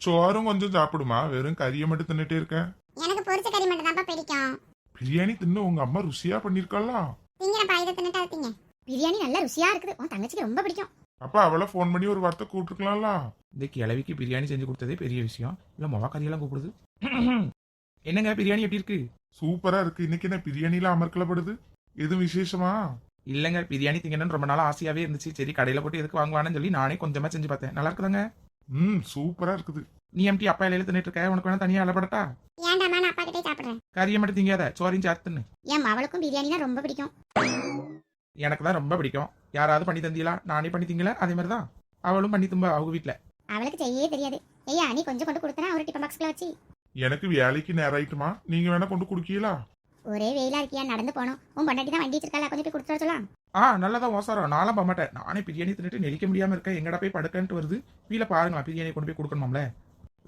சோறும் கொஞ்சம் சாப்பிடுமா? வெறும் கறியை மட்டும் தின்னுட்டே இருக்க எனக்கு பொரிச்ச கறி மட்டும் தான்ப்பா பிடிக்கும். பிரியாணி தின்னு உங்க அம்மா ருசியா பண்ணிருக்காளா? திங்கிறப்பா இதை தின்னுட்டு திங்க பிரியாணி நல்ல ருசியா இருக்குது. உன் தங்கச்சிக்கு ரொம்ப பிடிக்கும். அப்பா அவளை ஃபோன் பண்ணி ஒரு வார்த்தை கூப்பிட்டுருக்கலாம்ல. இந்த கிழவிக்கு பிரியாணி செஞ்சு கொடுத்ததே பெரிய விஷயம். இல்ல மொவா கறியெல்லாம் கூப்பிடுது. என்னங்க பிரியாணி எப்படி இருக்கு? சூப்பரா இருக்கு. இன்னைக்கு என்ன பிரியாணில அமர்க்கலப்படுது? எதுவும் விசேஷமா? இல்லங்க பிரியாணி திங்கணும்னு ரொம்ப நாள் ஆசையாவே இருந்துச்சு. சரி கடையில போட்டு எதுக்கு வாங்குவான்னு சொல்லி நானே கொஞ்சமா செஞ்சு பார்த்தேன். நல்லா இருக்குதாங்க? ம் சூப்பரா இருக்குது. நீ எம்டி அப்பா இலையில தின்னுட்டு இருக்க? உனக்கு வேணா தனியா அலப்படட்டா? ஏன்டாமா நான் அப்பா கிட்டே சாப்பிடுறேன். கறியை மட்டும் திங்காத சோறையும் சேர்த்து தின்னு. என் அவளுக்கும் பிரியாணினா ரொம்ப பிடிக்கும். எனக்கு தான் ரொம்ப பிடிக்கும். யாராவது பண்ணி தந்தீங்களா? நானே பண்ணி திங்கல அதே மாதிரி தான் அவளும் பண்ணி தும்ப அவங்க வீட்ல. அவளுக்கு செய்யவே தெரியாது. ஐயா நீ கொஞ்சம் கொண்டு கொடுத்தனா ஒரு டிஃபன் பாக்ஸ்ல வச்சு. எனக்கு வேலைக்கு நேரம் ஆயிட்டுமா? நீங்க வேணா கொண்டு குடுக்கீங்களா? ஒரே வெயிலா இருக்கியா? நடந்து போனோம் உன் பொண்டாட்டி தான் வண்டி வச்சிருக்கா கொஞ்சம் போய் கொடுத்துட சொல்லலாம் ஆ நல்லதா ஓசாரம் நானும் போக மாட்டேன். நானே பிரியாணி தின்னுட்டு நெளிக்க முடியாம இருக்கேன். எங்கடா போய் படுக்கன்ட்டு வருது? வீல பாருங்களா பிரியாணி கொண்டு போய் கொடுக்கணும்ல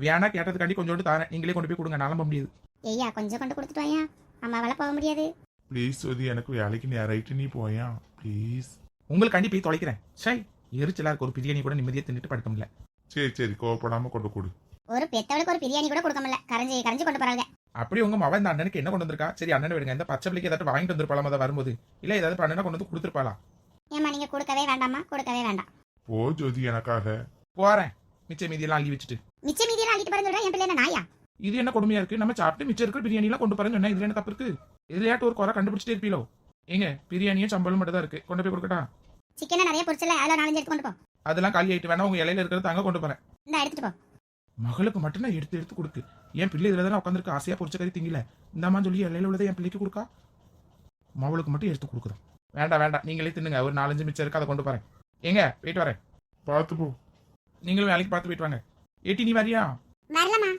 வேணா கேட்டதுக்காண்டி கொஞ்சோண்டு தாரேன். நீங்களே கொண்டு போய் கொடுங்க. நானும் போக முடியாது. ஐயா கொஞ்சம் கொண்டு கொடுத்துட்டு வாயா அம்மாவால போக முடியாது. ப்ளீஸ் சுதி எனக்கு வேலைக்கு நேரம் ஆயிட்டு நீ போயா? ப்ளீஸ் உங்களுக்காண்டி போய் தொலைக்கிறேன். சை எரிச்சலா இருக்கு. ஒரு பிரியாணி கூட நிம்மதியா தின்னுட்டு படுக்க முடியல. சரி சரி. கோவப்படாம கொண்டு கொடு. ஒரு பெத்தவளுக்கு ஒரு பிரியாணி கூட கொடுக்க முடியல. கரைஞ்சி கரைஞ்சி கொண்டு போறாங்க அப்படி உங்க மவன் இந்த அண்ணனுக்கு என்ன கொண்டு வந்திருக்கா? சரி அண்ணன் விடுங்க. இந்த பச்சை பிள்ளைக்கு ஏதாட்டும் வாங்கிட்டு வந்திருப்பாளாம் அதை வரும்போது? இல்ல ஏதாவது அண்ணனை கொண்டு வந்து கொடுத்துருப்பாளா? ஏமா நீங்க கொடுக்கவே வேண்டாமா கொடுக்கவே வேண்டாம். போ ஜோதி எனக்காக. போறேன். மிச்ச மீதியெல்லாம் அள்ளி வச்சுட்டு. மிச்ச மீதியெல்லாம் அள்ளிட்டு பாருன்னு சொல்றேன் என் பிள்ளை என்ன நாயா? இது என்ன கொடுமையா இருக்கு? நம்ம சாப்பிட்டு மிச்சம் இருக்கிற பிரியாணி எல்லாம் கொண்டு போறேன்னு சொன்னா. இதுல என்ன தப்பு இருக்கு? இதுலயாட்டு ஒரு குறை கண்டுபிடிச்சிட்டே இருப்பீங்களோ ஏங்க பிரியாணியும் சம்பளம் மட்டும் தான் இருக்கு. கொண்டு போய் கொடுக்கட்டா? சிக்கனை நிறைய பொரிச்சல அதில் நாலஞ்சு எடுத்து கொண்டு போ. அதெல்லாம் காலி ஆயிட்டு வேணா உங்க இலையில இருக்கிறது அங்க கொண்டு போறேன். இந்த எடுத்துட்டு போ. மகளுக்கு மட்டும் நான் எடுத்து எடுத்து கொடுக்கு. என் பிள்ளை இதுல தானே உட்காந்துருக்கு ஆசையா பொரிச்ச கறி திங்கல. இந்தாம்மா சொல்லி இலையில உள்ளதை என் பிள்ளைக்கு கொடுக்கா? மவளுக்கு மட்டும் எடுத்து கொடுக்குறேன் வேண்டாம் வேண்டாம் நீங்களே தின்னுங்க. ஒரு நாலஞ்சு மிச்சம் இருக்கு அதை கொண்டு போறேன். ஏங்க போயிட்டு வரேன். பார்த்து போ. நீங்களும் வேலைக்கு பார்த்து போயிட்டு வாங்க. ஏட்டி நீ வரியா? வரலமா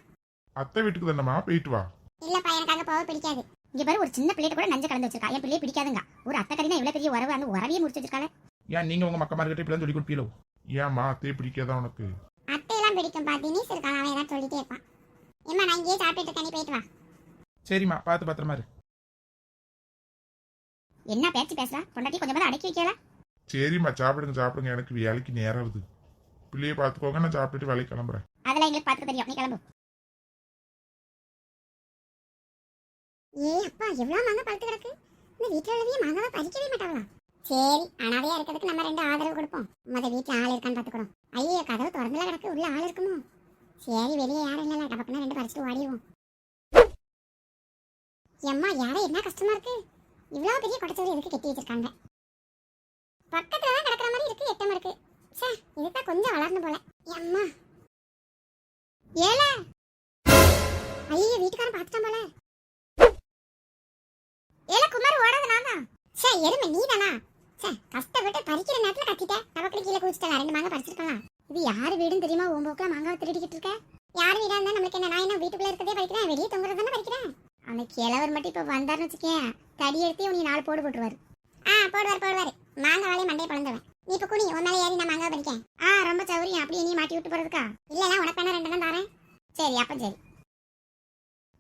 அத்தை வீட்டுக்கு தானம்மா போயிட்டு வா. இல்லப்பா எனக்கு அங்க போக பிடிக்காது. இங்க பாரு ஒரு சின்ன பிள்ளைகிட்ட கூட நஞ்ச கலந்து வச்சிருக்கா. என் பிள்ளைய பிடிக்காதுங்க. ஒரு அத்தை கறினா இவ்வளவு பெரிய உறவு அந்த உறவையே முடிச்சு வச்சிருக்காங்க ஏன் நீங்க உங்க மக்கமார்கிட்ட இப்படி சொல்லி கொடுப்பீங்களோ? ஏம்மா அத்தையை பிடிக்காதா உனக்கு? அத்தையெல்லாம் பிடிக்கும்பா தினேஷ் இருக்கான் அவன் ஏதாவது சொல்லிட்டே இருப்பான். ஏமா நான் இங்கேயே சாப்பிட்டுட்டு இருக்கேன் நீ போயிட்டு வா. சரிம்மா பார்த்து பத்திரமா இரு. என்ன பேச்சு பேசுறா? பொண்டாட்டி கொஞ்சம் அடக்கி வைக்கல? சரிம்மா சாப்பிடுங்க சாப்பிடுங்க. எனக்கு வேலைக்கு நேரம் ஆகுது. பிள்ளைய பார்த்துக்கோங்க நான் சாப்பிட்டுட்டு வேலைக்கு கிளம்புறேன். எங்களுக்கு பார்த்து தெரியும். நீ கிளம்பு. ஏ அப்பா எவ்வளவு மாங்காய் பழுத்து கிடக்கு? இந்த வீட்டுல உள்ளதையே மாங்காவை பறிக்கவே மாட்டாங்களா? சரி அனாதையா இருக்கிறதுக்கு நம்ம ரெண்டு ஆதரவு கொடுப்போம். முத வீட்டுல ஆள் இருக்கான்னு பாத்துக்கிறோம் ஐயோ கதவு திறந்துல கிடக்கு. உள்ள ஆள் இருக்குமோ? சரி வெளியே யாரும் இல்லல டபக்குன்னு ரெண்டு பறிச்சுட்டு ஓடிடுவோம். எம்மா யாரை என்ன கஷ்டமா இருக்கு? இவ்வளவு பெரிய கொடைச்சோறு எதுக்கு கெட்டி வச்சிருக்காங்க? பக்கத்துல தான் கிடக்குற மாதிரி இருக்கு எட்டமா இருக்கு. சார் இதுதான் கொஞ்சம் வளர்ந்து போல. எம்மா எருமை நீதானா? சே கஷ்டப்பட்டு பறிக்கிற நேரத்துல கத்திட்ட. நமக்கு கீழே குதிச்சிட்டல ரெண்டு மாங்காய் பறிச்சிருக்கலாம் இது யார் வீடுன்னு தெரியுமா? உன் போக்குல மாங்காய் திருடிக்கிட்டு இருக்க? யார் வீடா இருந்தா நம்மளுக்கு என்ன நான் என்ன வீட்டுக்குள்ள இருக்கதே பறிக்கிறேன் வெளியே தொங்குறது தானே பறிக்கிறேன் அந்த கிழவர் மட்டும் இப்போ வந்தாருன்னு வச்சுக்கேன். தடி எடுத்து உனக்கு நாலு போடு போட்டுருவாரு. ஆ போடுவார் போடுவாரு. மாங்காய் வேலையை மண்டையை பழந்துவேன் நீ இப்ப குனி உன் மேல ஏறி நான் மாங்காய் பறிக்கேன். ஆ ரொம்ப சௌரியம். அப்படியே நீ மாட்டி விட்டு போறதுக்கா? இல்லனா உனக்கு வேணா ரெண்டு தான் தரேன். சரி அப்ப சரி.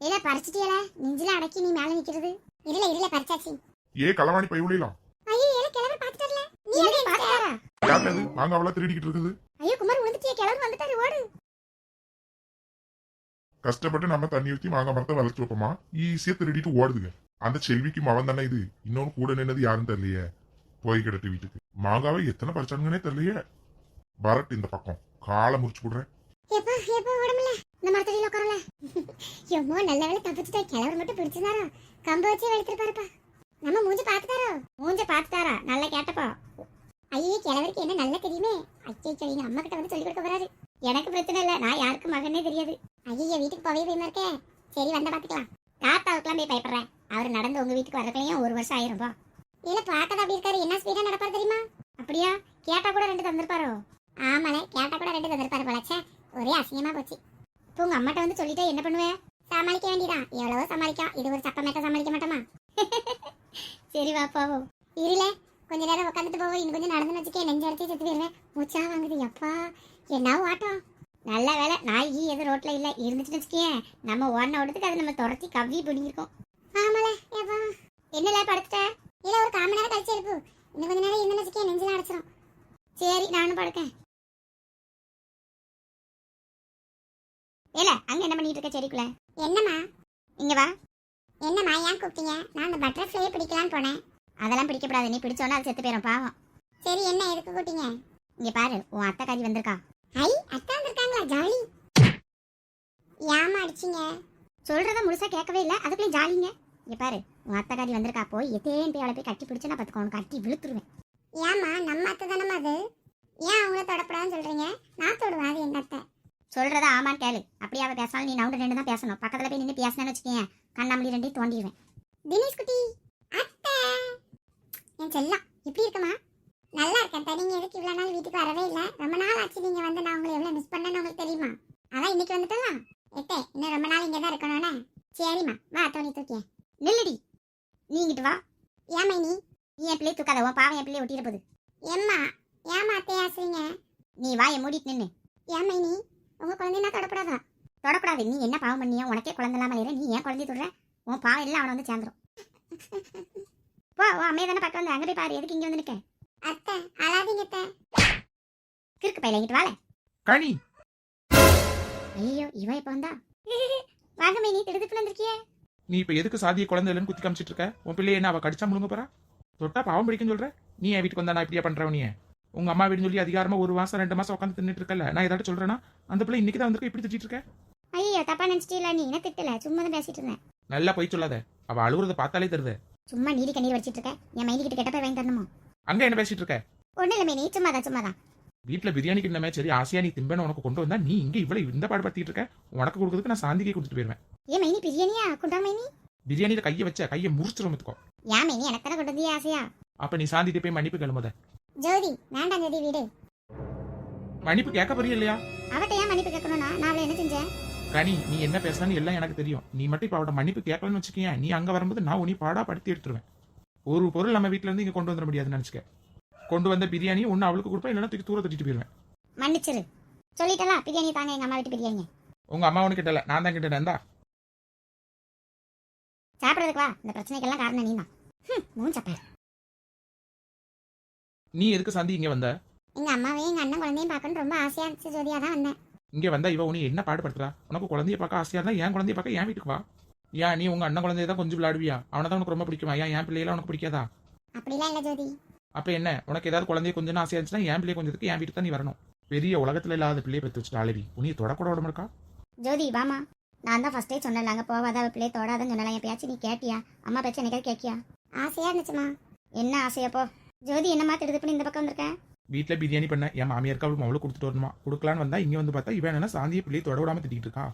இல்ல பறிச்சிட்டியல? நெஞ்சில அடக்கி நீ மேல நிக்கிறது. இல்ல இல்ல பறிச்சாச்சு. ஏ களவாணி பை உள்ளலாம் ஐயோ ஏல கிழவர் பாத்துட்டார்ல நீ எப்படி பாத்துட்டாரா யாருது வாங்க அவளா திருடிக்கிட்டு இருக்குது. ஐயோ குமார் விழுந்துட்டிய கிழவர் வந்துட்டாரு ஓடு. கஷ்டப்பட்டு நம்ம தண்ணி ஊற்றி மாங்காய் மரத்தை வளர்த்து வைப்போமா? ஈஸியா திருடிட்டு ஓடுதுங்க. அந்த செல்விக்கு மவன் தானே இது. இன்னொன்னு கூட நின்னது யாரும் தெரியலையே. போய் கிடட்டு வீட்டுக்கு. மாங்காவை எத்தனை பறிச்சானுங்கன்னே தெரியலையே. வரட்டு இந்த பக்கம். காலை முறிச்சு விடுறேன். எப்பா எப்பா உடம்புல? இந்த மரத்தடியில உட்காரல எம்மோ நல்ல வேலை தப்பிச்சுட்டா. கிழவர் மட்டும் பிடிச்சிருந்தாரோ? கம்ப வச்சு வெளுத்துருப்பாருப்பா நம்ம மூஞ்சி பார்த்துட்டாரோ மூஞ்ச பார்த்துட்டாரா நல்லா கேட்டப்பா. ஐயே கிழவருக்கு என்ன நல்லா தெரியுமே? அச்சை எங்க அம்மா கிட்ட வந்து சொல்லி கொடுக்க போறாரு. எனக்கு பிரச்சனை இல்ல நான் யாருக்கும் மகனே தெரியாது. ஐயே வீட்டுக்கு போவே பயமா இருக்கேன் சரி வந்த பாத்துக்கலாம். தாத்தாவுக்குலாம் போய் பயப்படுறேன். அவர் நடந்து உங்க வீட்டுக்கு வரதுலயும் ஒரு வருஷம் ஆயிரும்பா இல்ல பார்க்கதான் அப்படி இருக்காரு என்ன ஸ்பீடா நடப்பாரு தெரியுமா? அப்படியா? கேட்டா கூட ரெண்டு தந்திருப்பாரோ? ஆமால கேட்டா கூட ரெண்டு தந்திருப்பாரு போலச்சே. ஒரே அசிங்கமா போச்சு. இப்போ உங்க அம்மாட்ட வந்து சொல்லிட்டா என்ன பண்ணுவேன் சமாளிக்க வேண்டியதான் எவ்வளவோ சமாளிக்கா இது ஒரு சப்பமேட்ட சமாளிக்க மாட்டேன் சரி வா போவோம் இருல கொஞ்ச நேரம் உட்காந்துட்டு போவோம் இன்னும் கொஞ்சம் நடந்து வச்சுக்கே நெஞ்சு அடிச்சு செத்து போயிருவேன். மூச்சா வாங்குது எப்பா? என்ன ஓட்டம்? நல்ல வேலை. நாய் கீ எதுவும் ரோட்ல இல்ல. இருந்துச்சுன்னு வச்சுக்கே நம்ம ஓடின ஓட்டத்துக்கு அதை நம்ம துரத்தி கவ்வி பிடிங்கிருக்கோம் ஆமால ஏப்பா. என்னல படுத்துட்ட இல்ல ஒரு காம நேரம் கழிச்சு எழுப்பு. இன்னும் கொஞ்ச நேரம் இருந்துன்னு வச்சுக்கே நெஞ்சில அடைச்சிரும். சரி நானும் படுக்கேன். ஏல அங்க என்ன பண்ணிட்டு இருக்க செடிக்குள்ள? என்னம்மா? இங்க வா. என்னம்மா ஏன் கூப்பிட்டீங்க? நான் அந்த பட்டர்ஃப்ளையை பிடிக்கலான்னு போனேன். அதெல்லாம் பிடிக்கப்படாது. நீ பிடிச்சோன்னா அது செத்து போயிடும் பாவம். சரி என்ன எதுக்கு கூட்டிங்க இங்க பாரு உன் அத்தை காரி வந்திருக்கா. ஐ அத்தை வந்திருக்காங்களா ஜாலி? ஏமா அடிச்சீங்க? சொல்றத முழுசா கேட்கவே இல்ல அதுக்குள்ளே ஜாலிங்க. இங்க பாரு உன் அத்தை காரி வந்திருக்கா போய் எத்தேன் போய் அவளை போய் கட்டி பிடிச்சு நான் பார்த்துக்கோ உனக்கு கட்டி விழுத்துருவேன். ஏமா நம்ம அத்தை தானம்மா அது? ஏன் அவங்கள தொடப்படாதுன்னு சொல்றீங்க? நான் தொடுவேன் அது எங்க அத்தை. சொல்றத ஆமான்னு கேளு. அப்படியே அவ பேசாலும் நீ நவுண்டு ரெண்டு தான் பேசணும். பக்கத்துல போய் நின்று பேசினேன்னு வச்சுக்கேன் கண்ணாமலி ரெண்டையும் தோண்டிடுவேன் தினேஷ் குட்டி அத்தை. என் செல்லம் எப்படி இருக்கமா நல்லா இருக்கேன் அத்தை. நீங்க எதுக்கு இவ்வளவு நாள் வீட்டுக்கு வரவே இல்லை? ரொம்ப நாள் ஆச்சு நீங்க வந்து நான் உங்களை எவ்வளவு மிஸ் பண்ணேன்னு உங்களுக்கு தெரியுமா? அதான் இன்னைக்கு வந்துட்டலாம் எட்டே இன்னும் ரொம்ப நாள் இங்கே தான் இருக்கணும்னே சரிம்மா வா தோணி தூக்கிய. நில்லுடி. நீ இங்கிட்டு வா. ஏமா நீ நீ என் பிள்ளை தூக்காத. உன் பாவம் என் பிள்ளை ஒட்டிட போகுது. ஏம்மா ஏமா அத்தை நீ வா என் மூடிட்டு நின்று ஏமா நீ உங்க குழந்தைனா தொடப்படாதா? தொடப்படாது நீ என்ன பாவம் பண்ணியா? உனக்கே குழந்தை இல்லாமல் இரு நீ ஏன் குழந்தைய தொடுற உன் பாவம் எல்லாம் அவனை வந்து சேர்ந்துரும். போ உன் அம்மையை தானே பார்க்க வந்து. அங்கே போய் பாரு எதுக்கு இங்கே வந்து நிற்க அத்தை அழாதீங்க அத்தை. கிறுக்கு பையில இங்கிட்டு வாழ கனி ஐயோ இவன் இப்ப வந்தா? வாங்க மேனி திடுதிப்பு வந்திருக்கியே. நீ இப்ப எதுக்கு சாதிய குழந்தை இல்லைன்னு குத்தி காமிச்சிட்டு இருக்க? உன் பிள்ளைய என்ன அவ கடிச்சா முழுங்க போறா? தொட்டா பாவம் பிடிக்குன்னு சொல்ற? நீ என் வீட்டுக்கு வந்தா நான் இப்படியா பண்றவ நீ உங்க அம்மா வீடுன்னு சொல்லி அதிகாரமா ஒரு மாசம் ரெண்டு மாசம் உட்காந்து தின்னுட்டு இருக்கல நான் ஏதாச்சும் சொல்றேன்னா அந்த பிள்ளை இன்னைக்கு தான் வந்திருக்க? இப்படி திட்டிட்டு இருக்க? ஐயோ தப்பா நினைச்சிட்டீல நீ என்ன திட்டல? சும்மா தான் பேசிட்டு இருந்தேன். நல்லா போய் சொல்லாத. அவ அழுகுறத பார்த்தாலே தெரியுது. சும்மா நீதி கண்ணீர் வச்சிட்டு இருக்க. என் மைனி கிட்ட கெட்ட போய் வாங்கி தரணுமோ அங்க என்ன பேசிட்டு இருக்க? ஒண்ணு இல்ல மேனி. சும்மா தான் சும்மா தான் வீட்டுல பிரியாணி கிண்ணமே சரி ஆசையா நீ திம்பேன்னு உனக்கு கொண்டு வந்தா நீ இங்க இவ்வளவு இந்த பாடுபடுத்திட்டு இருக்க? உனக்கு கொடுக்கறதுக்கு நான் சாந்திக்கே கொடுத்துட்டு போயிருவேன். ஏன் மைனி பிரியாணியா? குண்டா மைனி. பிரியாணியில கையை வச்ச கையை முறிச்சிரும் பாத்துக்கோ ஏன் மைனி எனக்கு தானே கொண்டு வந்தியே ஆசையா? அப்ப நீ சாந்திட்டு போய் மன்னிப்பு கிளம்புத ஜோதி வேண்டாம் ஜோதி வீடு. மன்னிப்பு கேட்க போறியா இல்லையா? அவட்ட ஏன் மன்னிப்பு கேட்கணும்னா? நான் அவளை என்ன செஞ்சேன்? கனி நீ என்ன பேசுறான்னு எல்லாம் எனக்கு தெரியும். நீ மட்டும் இப்ப அவட மன்னிப்பு கேட்கலன்னு வச்சுக்கேன் நீ அங்க வரும்போது நான் உனி பாடா படுத்தி எடுத்துருவேன். ஒரு பொருள் நம்ம வீட்ல இருந்து இங்க கொண்டு வந்துட முடியாதுன்னு நினைச்சுக்க. கொண்டு வந்த பிரியாணி ஒன்னு அவளுக்கு கொடுப்பேன் இல்லைன்னா தூக்கி தூர தட்டிட்டு போயிருவேன் மன்னிச்சிரு. சொல்லிட்டலாம் பிரியாணி தாங்க எங்க அம்மா வீட்டு பிரியாணி உங்க அம்மா உனக்கு கிட்டல நான் தான் கிட்ட இருந்தா சாப்பிடறதுக்கு வா இந்த பிரச்சனைக்கெல்லாம் காரணம் நீ தான். மூணு சாப்பாடு நீ எதுக்கு சாந்தி இங்க வந்த? எங்க அம்மாவையும் எங்க அண்ணன் குழந்தையும் பார்க்கணும்னு ரொம்ப ஆசையா இருந்துச்சு ஜோதியா தான் வந்தேன். இங்க வந்தா இவ உனி என்ன பாடுபடுத்துறா? உனக்கு குழந்தைய பார்க்க ஆசையா இருந்தா என் குழந்தைய பார்க்க என் வீட்டுக்கு வா. ஏன் நீ உங்க அண்ணன் குழந்தைய தான் கொஞ்சம் விளையாடுவியா? அவனை தான் உனக்கு ரொம்ப பிடிக்குமா? ஏன் என் பிள்ளையெல்லாம் உனக்கு பிடிக்காதா? அப்படிலாம் இல்ல ஜோதி. அப்ப என்ன? உனக்கு ஏதாவது குழந்தைய கொஞ்சம் ஆசையா இருந்துச்சுன்னா என் பிள்ளை கொஞ்சத்துக்கு என் வீட்டுக்கு தான் நீ வரணும். பெரிய உலகத்துல இல்லாத பிள்ளைய பெற்று வச்சுட்டு ஆளவி உனியை தொடக்கூட விட இருக்கா ஜோதி வாமா நான் தான் ஃபர்ஸ்டே சொன்னேன் அங்கே போகாத அவள் பிள்ளைய தொடாதன்னு சொன்னல என் பேச்சு நீ கேட்டியா? அம்மா பேச்சு என்னைக்காவது கேட்கியா? ஆசையா இருந்துச்சுமா. என்ன ஆசையா போ. ஜோதி என்னம்மா திடுது பண்ணி இந்த பக்கம் வந்திருக்கேன் வீட்ல பிரியாணி பண்ண என் மாமியாருக்கு அவளுக்கு அவளுக்கு கொடுத்துட்டு வரணுமா? கொடுக்கலான்னு வந்தா இங்க வந்து பார்த்தா இவன் என்ன சாந்தியை பிள்ளையை தொட விடாம திட்டிட்டு இருக்கா.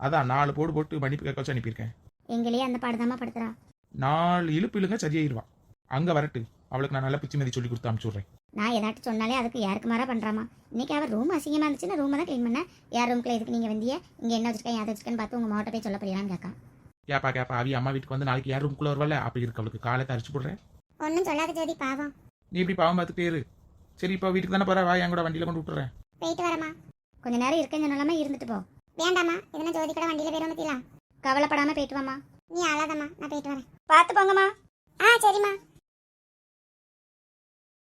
அதான் நாலு போடு போட்டு மன்னிப்பு கேட்க வச்சு அனுப்பியிருக்கேன். எங்களையே அந்த பாடுதாம்மா படுத்துறா. நாலு இழுப்பு இழுங்க சரியாயிருவா. அங்க வரட்டு. அவளுக்கு நான் நல்ல பிச்சு மதி சொல்லி கொடுத்து அனுப்பிச்சுடுறேன் நான் ஏதாட்டும் சொன்னாலே அதுக்கு யாருக்கு மாறா பண்றாமா? இன்னைக்கு அவள் ரூம் அசிங்கமா இருந்துச்சுன்னா ரூமை தான் க்ளீன் பண்ணேன் யார் ரூம்க்குள்ள எதுக்கு நீங்க வந்தியே இங்க என்ன வச்சிருக்கேன் யாரை வச்சிருக்கேன்னு பார்த்து உங்க மாவட்ட போய் சொல்ல போறீங்களான்னு கேட்கா. கேப்பா கேப்பா அவி அம்மா வீட்டுக்கு வந்து நாளைக்கு யார் ரூம்குள்ள வருவாள் அப்படி இருக்கு அவளுக்கு காலை அரிச்சு போடுறேன். ஒன்றும் சொல்லாத ஜோதி பாவம். நீ இப்படி பாவம் பார்த்துட்டே இரு. சரி இப்போ வீட்டுக்கு தானே போற? வா என் கூட வண்டியில கொண்டு விட்டுறேன். போயிட்டு வரமா கொஞ்ச நேரம் இருக்கேன்னு சொன்னாலாமா இருந்துட்டு போ. வேண்டாமா இதனா ஜோதி கூட வண்டியில போயிட மத்திலாம் கவலைப்படாம போயிட்டு வாமா நீ அழாதம்மா நான் போயிட்டு வரேன். பார்த்து போங்கம்மா. ஆ சரிம்மா.